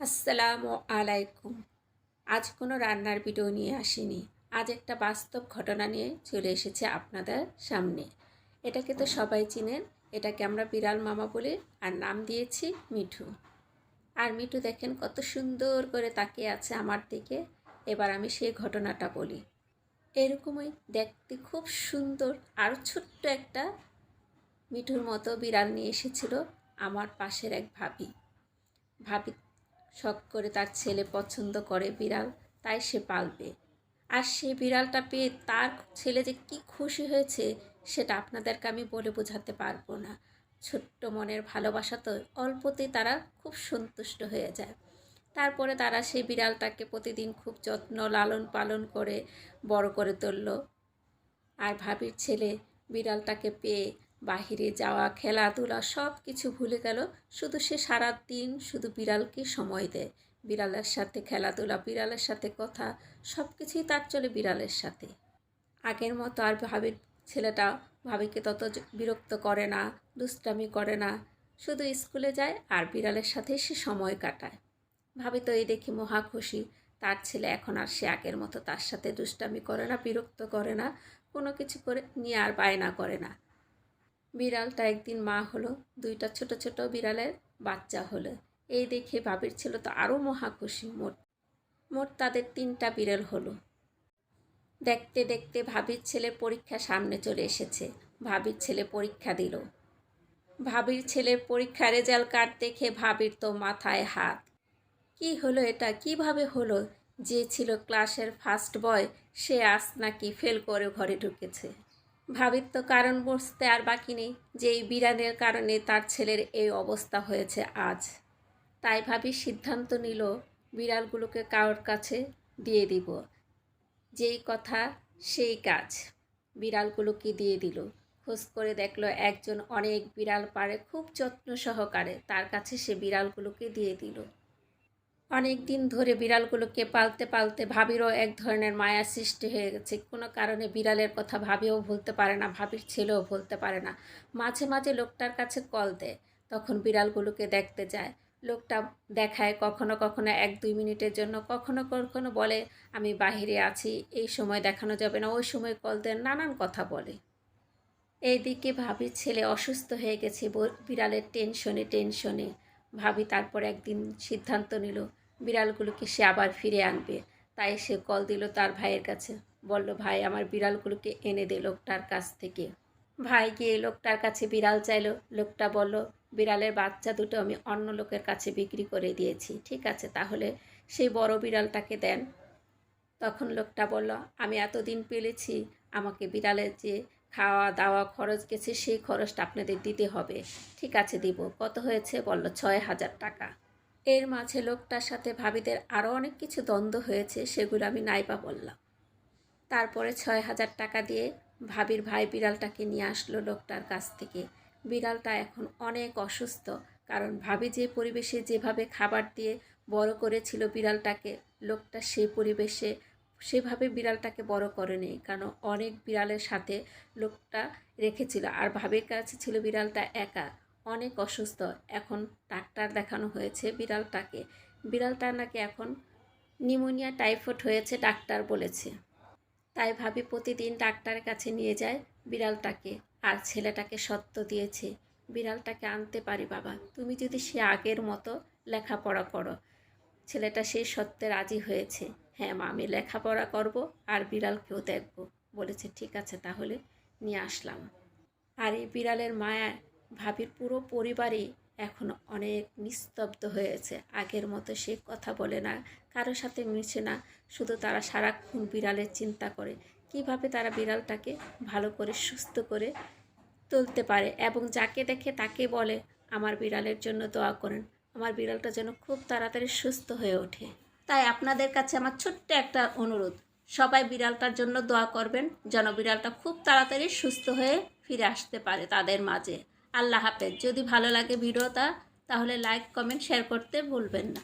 আসসালামু আলাইকুম। আজ কোনো রান্নার ভিডিও নিয়ে আসিনি। আজ একটা বাস্তব ঘটনা নিয়ে চলে এসেছে আপনাদের সামনে। এটাকে তো সবাই চিনেন। এটাকে আমরা বিড়াল মামা বলি আর নাম দিয়েছি মিঠু। আর মিঠু দেখেন কত সুন্দর করে তাকিয়ে আছে আমার দিকে। এবার আমি সেই ঘটনাটা বলি। এরকমই দেখতে খুব সুন্দর, আর ছোট্ট একটা মিঠুর মতো বিড়াল নিয়ে এসেছিল আমার পাশের এক ভাবি। ভাবি শখ করে তার ছেলে পছন্দ করে বিড়াল, তাই সে পালবে। আর সে বিড়ালটা পেয়ে তার ছেলে যে কি খুশি হয়েছে, সেটা আপনাদেরকে আমি বলে বোঝাতে পারব না। ছোট্ট মনের ভালোবাসা তো অল্পতেই তারা খুব সন্তুষ্ট হয়ে যায়। তারপরে তারা সেই বিড়ালটাকে প্রতিদিন খুব যত্ন লালন পালন করে বড় করে তুলল। আর ভাবির ছেলে বিড়ালটাকে পেয়ে বাহিরে যাওয়া, খেলাধুলা সব কিছু ভুলে গেল। শুধু সে সারা দিন শুধু বিড়ালকে সময় দেয়। বিড়ালের সাথে খেলাধুলা, বিড়ালের সাথে কথা, সব কিছুই তার চলে বিড়ালের সাথে। আগের মতো আর ভাবির ছেলেটা ভাবিকে তত বিরক্ত করে না, দুষ্টামি করে না। শুধু স্কুলে যায় আর বিড়ালের সাথে সে সময় কাটায়। ভাবি তো এই দেখি মহা খুশি। তার ছেলে এখন আর সে আগের মতো তার সাথে দুষ্টামি করে না, বিরক্ত করে না। কোনো কিছু করে, নিয়ে আর বায়না করে না। বিড়ালটা একদিন মা হলো, দুইটা ছোট ছোট বিড়ালের বাচ্চা হলো। এই দেখে ভাবির ছিল তো আরও মহা খুশি, মোট মোট তাদের তিনটা বিড়াল হলো। দেখতে দেখতে ভাবির ছেলের পরীক্ষা সামনে চলে এসেছে। ভাবির ছেলে পরীক্ষা দিল। ভাবির ছেলের পরীক্ষা রেজাল্ট কার্ড দেখে ভাবির তো মাথায় হাত। কি হলো এটা? কীভাবে হলো? যে ছিল ক্লাসের ফার্স্ট বয়, সে আজ নাকি ফেল করে ঘরে ঢুকেছে। ভাবির তো কারণ বসতে আর বাকি নেই যে এই বিড়ালের কারণে তার ছেলের এই অবস্থা হয়েছে আজ। তাই ভাবি সিদ্ধান্ত নিল, বিড়ালগুলোকে কারোর কাছে দিয়ে দিব। যেই কথা, সেই কাজ। বিড়ালগুলোকে দিয়ে দিল? খোঁজ করে দেখল একজন অনেক বিড়াল পারে, খুব যত্ন সহকারে তার কাছে সে বিড়ালগুলোকে দিয়ে দিল। অনেক দিন ধরে বিড়ালগুলোকে পালতে পালতে ভাবিরও এক ধরনের মায়া সৃষ্টি হয়ে গেছে। কোনো কারণে বিড়ালের কথা ভাবিও ভুলতে পারে না, ভাবির ছেলেও ভুলতে পারে না। মাঝে মাঝে লোকটার কাছে কল দেয়, তখন বিড়ালগুলোকে দেখতে যায়। লোকটা দেখায় কখনো কখনো এক দুই মিনিটের জন্য, কখনো কখনো বলে, আমি বাহিরে আছি, এই সময় দেখানো যাবে না। ওই সময় কল দেন, নানান কথা বলে। এইদিকে ভাবির ছেলে অসুস্থ হয়ে গেছে বিড়ালের টেনশনে টেনশনে। ভাবি তারপর একদিন সিদ্ধান্ত নিল বিড়ালগুলোকে সে আবার ফিরে আনবে। তাই সে কল দিল তার ভাইয়ের কাছে। বলল, ভাই, আমার বিড়ালগুলোকে এনে দে লোকটার কাছ থেকে। ভাই গিয়ে লোকটার কাছে বিড়াল চাইলো। লোকটা বলল, বিড়ালের বাচ্চা দুটো আমি অন্য লোকের কাছে বিক্রি করে দিয়েছি। ঠিক আছে, তাহলে সেই বড় বিড়ালটাকে দেন। তখন লোকটা বলল, আমি এতদিন পেলেছি, আমাকে বিড়ালের যে খাওয়া দাওয়া খরচ গেছে, সেই খরচটা আপনাদের দিতে হবে। ঠিক আছে, দিব। কত হয়েছে? বলল, ছয় হাজার টাকা। এর মাঝে লোকটার সাথে ভাবিদের আরও অনেক কিছু দ্বন্দ্ব হয়েছে, সেগুলো আমি নাইবা বললাম। তারপরে ছয় হাজার টাকা দিয়ে ভাবির ভাই বিড়ালটাকে নিয়ে আসলো লোকটার কাছ থেকে। বিড়ালটা এখন অনেক অসুস্থ, কারণ ভাবি যে পরিবেশে যেভাবে খাবার দিয়ে বড় করেছিল বিড়ালটাকে, লোকটা সেই পরিবেশে সেভাবে বিড়ালটাকে বড় করেনি, কারণ অনেক বিড়ালের সাথে লোকটা রেখেছিল। আর ভাবির কাছে ছিল বিড়ালটা একা। অনেক অসুস্থ। এখন ডাক্তার দেখানো হয়েছে বিড়ালটাকে। বিড়ালটা নাকি এখন নিউমোনিয়া টাইফয়েড হয়েছে, ডাক্তার বলেছে। তাই ভাবি প্রতিদিন ডাক্তারের কাছে নিয়ে যায় বিড়ালটাকে। আর ছেলেটাকে সত্য দিয়েছে, বিড়ালটাকে আনতে পারি বাবা, তুমি যদি সে আগের মতো লেখাপড়া করো। ছেলেটা সেই সত্যে রাজি হয়েছে। হ্যাঁ মা, আমি লেখাপড়া করব আর বিড়ালকেও দেখব। বলেছে, ঠিক আছে, তাহলে নিয়ে আসলাম। আর এই বিড়ালের মায়া ভাবির পুরো পরিবারই এখন অনেক নিস্তব্ধ হয়েছে। আগের মতো সে কথা বলে না কারোর সাথে মিশে না, শুধু তারা সারাক্ষণ বিড়ালের চিন্তা করে। কীভাবে তারা বিড়ালটাকে ভালো করে, সুস্থ করে তুলতে পারে এবং যাকে দেখে তাকে বলে, আমার বিড়ালের জন্য দোয়া করেন। আমার বিড়ালটা যেন খুব তাড়াতাড়ি সুস্থ হয়ে ওঠে। তাই আপনাদের কাছে আমার ছোট্ট একটা অনুরোধ। সবাই বিড়ালটার জন্য দোয়া করবেন, যেন বিড়ালটা খুব তাড়াতাড়ি সুস্থ হয়ে ফিরে আসতে পারে তাদের মাঝে। আল্লাহ হাফেজ। যদি ভালো লাগে ভিডিওটা তাহলে লাইক কমেন্ট শেয়ার করতে ভুলবেন না।